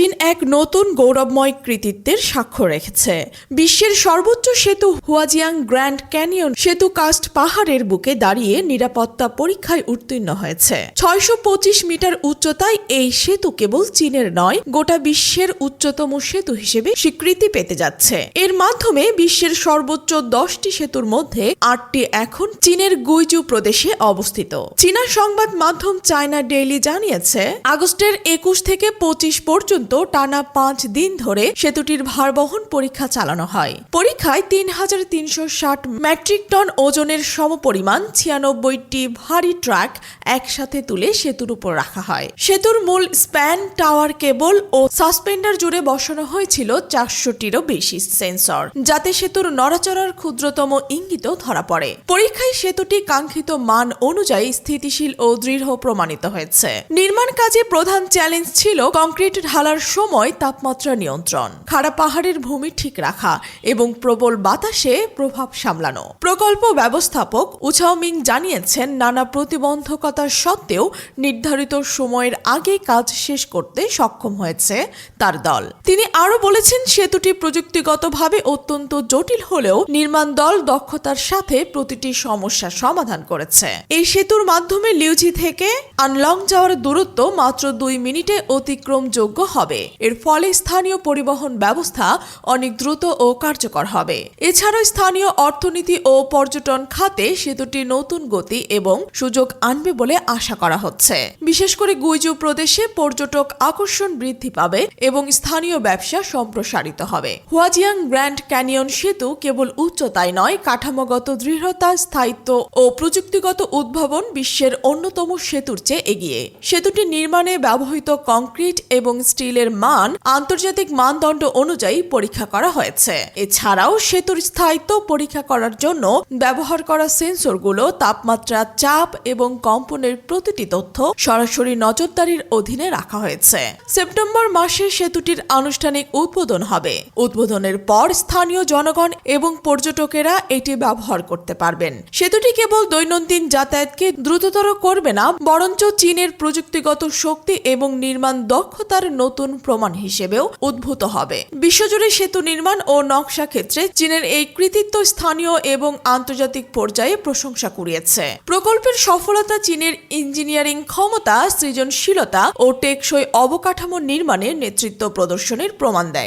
চীন এক নতুন গৌরবময় কৃতিত্বের স্বাক্ষর রেখেছে। বিশ্বের সর্বোচ্চ সেতু হুয়াজিয়াং গ্র্যান্ড ক্যানিয়ন সেতু কাস্ট পাহাড়ের বুকে দাঁড়িয়ে নিরাপত্তা পরীক্ষায় উত্তীর্ণ হয়েছে। ছয়শো পঁচিশ মিটার উচ্চতায় এই সেতু কেবল চীনের নয়, গোটা বিশ্বের উচ্চতম সেতু হিসেবে স্বীকৃতি পেতে যাচ্ছে। এর মাধ্যমে বিশ্বের সর্বোচ্চ দশটি সেতুর মধ্যে আটটি এখন চীনের গুইজু প্রদেশে অবস্থিত। চীনা সংবাদ মাধ্যম চায়না ডেইলি জানিয়েছে, আগস্টের একুশ থেকে পঁচিশ পর্যন্ত টানা পাঁচ দিন ধরে সেতুটির ভারবহন পরীক্ষা চালানো হয়। পরীক্ষায় তিন হাজার তিনশো ষাট মেট্রিক টন ওজনের সমপরিমাণ ছিয়ানব্বইটি ভারী ট্রাক একসাথে তুলে সেতুর উপর রাখা হয়। সেতুর মূল স্প্যান, টাওয়ার, কেবল ও সাসপেন্ডার জুড়ে বসানো হয়েছিল চারশোটিরও বেশি সেন্সর, যাতে সেতুর নড়াচড়ার ক্ষুদ্রতম ইঙ্গিতও ধরা পড়ে। পরীক্ষায় সেতুটি কাঙ্ক্ষিত মান অনুযায়ী স্থিতিশীল ও দৃঢ় প্রমাণিত হয়েছে। নির্মাণ কাজে প্রধান চ্যালেঞ্জ ছিল কংক্রিট ঢালার সময় তাপমাত্রা নিয়ন্ত্রণ, খাড়া পাহাড়ের ভূমি ঠিক রাখা এবং প্রবল বাতাসে প্রভাব সামলানো। প্রকল্প ব্যবস্থাপক উছাওমিং জানিয়েছেন, নানা প্রতিবন্ধকতা সত্ত্বেও নির্ধারিত সময়ের আগে কাজ শেষ করতে সক্ষম হয়েছে তার দল। তিনি আরও বলেছেন সেতুটি প্রযুক্তিগতভাবে অত্যন্ত জটিল হলেও নির্মাণ দল দক্ষতার সাথে প্রতিটি সমস্যা সমাধান করেছে। এই সেতুর মাধ্যমে লিউজি থেকে আনলং যাওয়ার দূরত্ব মাত্র দুই মিনিটে অতিক্রমযোগ্য হবে। এর ফলে স্থানীয় পরিবহন ব্যবস্থা অনেক দ্রুত ও কার্যকর হবে। এছাড়াও স্থানীয় অর্থনীতি ও পর্যটন খাতে সেতুটি নতুন গতি এবং সুযোগ আনবে বলে আশা করা হচ্ছে। বিশেষ করে গুইজু প্রদেশে পর্যটক আকর্ষণ বৃদ্ধি পাবে এবং স্থানীয় ব্যবসা সম্প্রসারিত হবে। হুয়াজিয়াং গ্র্যান্ড ক্যানিয়ন সেতু কেবল উচ্চতায় নয়, কাঠামোগত দৃঢ়তা স্থায়িত্ব ও প্রযুক্তিগত উদ্ভাবন বিশ্বের অন্যতম সেতুর চেয়ে এগিয়ে। সেতুটি নির্মাণে ব্যবহৃত কংক্রিট এবং স্টিলের মান আন্তর্জাতিক মানদণ্ড অনুযায়ী পরীক্ষা করা হয়েছে। এছাড়াও সেতুর স্থায়িত্ব পরীক্ষা করার জন্য ব্যবহার করা সেন্সরগুলো, তাপমাত্রা, চাপ এবং কম্পনের প্রতিটি তথ্য সরাসরি নজরদারির অধীনে রাখা হয়েছে। সেপ্টেম্বর মাসে সেতুটির আনুষ্ঠানিক উদ্বোধন হবে। উদ্বোধনের পর স্থানীয় জনগণ এবং পর্যটকেরা এটি ব্যবহার করতে পারবেন। সেতুটি কেবল দৈনন্দিন যাতায়াতকে দ্রুততর করবে না, বরঞ্চ চীনের প্রযুক্তিগত শক্তি এবং নির্মাণ দক্ষতার নতুন প্রমাণ হিসেবেও উদ্ভূত হবে। বিশ্বজুড়ে সেতু নির্মাণ ও নকশা ক্ষেত্রে চীনের এই কৃতিত্ব স্থানীয় এবং আন্তর্জাতিক পর্যায়ে প্রশংসা কুড়িয়েছে। প্রকল্পের সফলতা, চীনের ইঞ্জিনিয়ারিং ক্ষমতা, সৃজনশীলতা ও টেকসই অবকাঠামো নির্মাণের নেতৃত্ব প্রদর্শনের প্রমাণ দেয়।